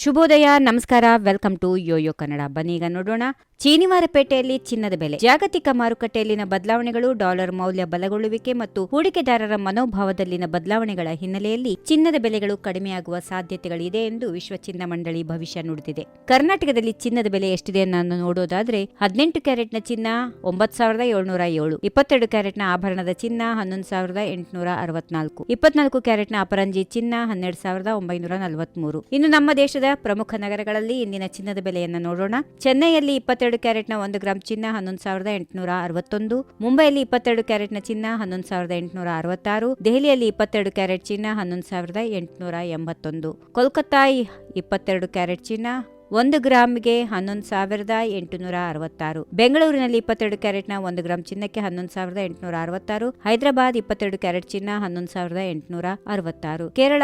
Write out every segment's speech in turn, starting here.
ಶುಭೋದಯ, ನಮಸ್ಕಾರ, welcome to Yoyo Kannada. ಬನ್ನಿ ಈಗ ನೋಡೋಣ. ಚೀನಿವಾರಪೇಟೆಯಲ್ಲಿ ಚಿನ್ನದ ಬೆಲೆ. ಜಾಗತಿಕ ಮಾರುಕಟ್ಟೆಯಲ್ಲಿನ ಬದಲಾವಣೆಗಳು ಡಾಲರ್ ಮೌಲ್ಯ ಬಲಗೊಳ್ಳುವಿಕೆ ಮತ್ತು ಹೂಡಿಕೆದಾರರ ಮನೋಭಾವದಲ್ಲಿನ ಬದಲಾವಣೆಗಳ ಹಿನ್ನೆಲೆಯಲ್ಲಿ ಚಿನ್ನದ ಬೆಲೆಗಳು ಕಡಿಮೆಯಾಗುವ ಸಾಧ್ಯತೆಗಳಿದೆ ಎಂದು ವಿಶ್ವ ಚಿನ್ನ ಮಂಡಳಿ ಭವಿಷ್ಯ ನುಡಿದಿದೆ. ಕರ್ನಾಟಕದಲ್ಲಿ ಚಿನ್ನದ ಬೆಲೆ ಎಷ್ಟಿದೆ ನಾನು ನೋಡೋದಾದ್ರೆ ಹದಿನೆಂಟು ಕ್ಯಾರೆಟ್ನ ಚಿನ್ನ, ಒಂಬತ್ತು ಸಾವಿರದ ಏಳ್ನೂರ ಏಳು. ಇಪ್ಪತ್ತೆರಡು ಕ್ಯಾರೆಟ್ನ ಆಭರಣದ ಚಿನ್ನ, ಹನ್ನೊಂದು ಸಾವಿರದ ಎಂಟುನೂರ ಅರವತ್ನಾಲ್ಕು. ಇಪ್ಪತ್ನಾಲ್ಕು ಕ್ಯಾರೆಟ್ನ ಅಪರಂಜಿ ಚಿನ್ನ, ಹನ್ನೆರಡು ಸಾವಿರದ ಒಂಬೈನೂರ ನಲವತ್ಮೂರು. ಇನ್ನು ನಮ್ಮ ದೇಶದ ಪ್ರಮುಖ ನಗರಗಳಲ್ಲಿ ಇಂದಿನ ಚಿನ್ನದ ಬೆಲೆಯನ್ನು ನೋಡೋಣ. ಚೆನ್ನೈಯಲ್ಲಿ ಇಪ್ಪತ್ತೆರಡು ಕ್ಯಾರೆಟ್ನ ಒಂದು ಗ್ರಾಂ ಚಿನ್ನ ಹನ್ನೊಂದು ಸಾವಿರದ ಎಂಟುನೂರ ಅರವತ್ತೊಂದು, ಮುಂಬೈಯಲ್ಲಿ ಇಪ್ಪತ್ತೆರಡು ಕ್ಯಾರೆಟ್ನ ಚಿನ್ನ ಹನ್ನೊಂದು ಸಾವಿರದ ಎಂಟುನೂರ ಅರವತ್ತಾರು, ದೆಹಲಿಯಲ್ಲಿ ಇಪ್ಪತ್ತೆರಡು ಕ್ಯಾರೆಟ್ ಚಿನ್ನ ಹನ್ನೊಂದು ಸಾವಿರದ ಎಂಟುನೂರ ಎಂಬತ್ತೊಂದು ಕೋಲ್ಕತ್ತಾ ಇಪ್ಪತ್ತೆರಡು ಕ್ಯಾರೆಟ್ ಚಿನ್ನ ಒಂದು ಗ್ರಾಮ್ಗೆ ಹನ್ನೊಂದು ಸಾವಿರದ ಎಂಟುನೂರ ಅರವತ್ತಾರು, ಬೆಂಗಳೂರಿನಲ್ಲಿ ಇಪ್ಪತ್ತೆರಡು ಕ್ಯಾರೆಟ್ನ ಒಂದು ಗ್ರಾಂ ಚಿನ್ನಕ್ಕೆ ಹನ್ನೊಂದು ಸಾವಿರದ ಎಂಟುನೂರ ಅರವತ್ತಾರು, ಹೈದರಾಬಾದ್ ಇಪ್ಪತ್ತೆರಡು ಕ್ಯಾರೆಟ್ ಚಿನ್ನ ಹನ್ನೊಂದು ಸಾವಿರದ ಎಂಟುನೂರ ಅರವತ್ತಾರು, ಕೇರಳ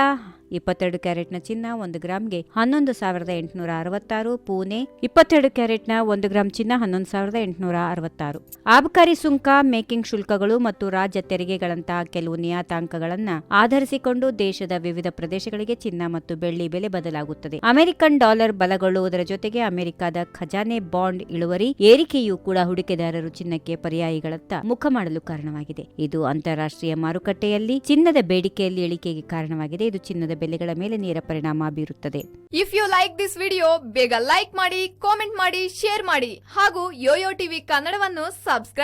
ಇಪ್ಪತ್ತೆರಡು ಕ್ಯಾರೆಟ್ನ ಚಿನ್ನ, ಒಂದು ಗ್ರಾಮ್ಗೆ ಹನ್ನೊಂದು ಸಾವಿರದ ಎಂಟುನೂರ ಅರವತ್ತಾರು, ಪುಣೆ ಇಪ್ಪತ್ತೆರಡು ಕ್ಯಾರೆಟ್ನ ಒಂದು ಗ್ರಾಂ ಚಿನ್ನ, ಹನ್ನೊಂದು ಸಾವಿರದ ಎಂಟುನೂರ ಅರವತ್ತಾರು. ಆಬಕಾರಿ ಸುಂಕ, ಮೇಕಿಂಗ್ ಶುಲ್ಕಗಳು ಮತ್ತು ರಾಜ್ಯ ತೆರಿಗೆಗಳಂತಹ ಕೆಲವು ನಿಯತಾಂಕಗಳನ್ನು ಆಧರಿಸಿಕೊಂಡು ದೇಶದ ವಿವಿಧ ಪ್ರದೇಶಗಳಿಗೆ ಚಿನ್ನ ಮತ್ತು ಬೆಳ್ಳಿ ಬೆಲೆ ಬದಲಾಗುತ್ತದೆ. ಅಮೆರಿಕನ್ ಡಾಲರ್ ಬಲಗೊಳ್ಳುವುದರ ಜೊತೆಗೆ ಅಮೆರಿಕದ ಖಜಾನೆ ಬಾಂಡ್ ಇಳುವರಿ ಏರಿಕೆಯೂ ಕೂಡ ಹೂಡಿಕೆದಾರರು ಚಿನ್ನಕ್ಕೆ ಪರ್ಯಾಯಗಳತ್ತ ಮುಖ ಮಾಡಲು ಕಾರಣವಾಗಿದೆ. ಇದು ಅಂತಾರಾಷ್ಟ್ರೀಯ ಮಾರುಕಟ್ಟೆಯಲ್ಲಿ ಚಿನ್ನದ ಬೇಡಿಕೆಯಲ್ಲಿ ಇಳಿಕೆಗೆ ಕಾರಣವಾಗಿದೆ. ಇದು ಚಿನ್ನದ ಬೆಲೆಗಳ ಮೇಲೆ ನೇರ ಪರಿಣಾಮ ಬೀರುತ್ತದೆ. If you like this video ಬೇಗ ಲೈಕ್ ಮಾಡಿ ಕಾಮೆಂಟ್ ಮಾಡಿ ಶೇರ್ ಮಾಡಿ ಹಾಗೂ ಯೋಯೋ ಟಿವಿ ಕನ್ನಡವನ್ನು ಸಬ್ಸ್ಕ್ರೈಬ್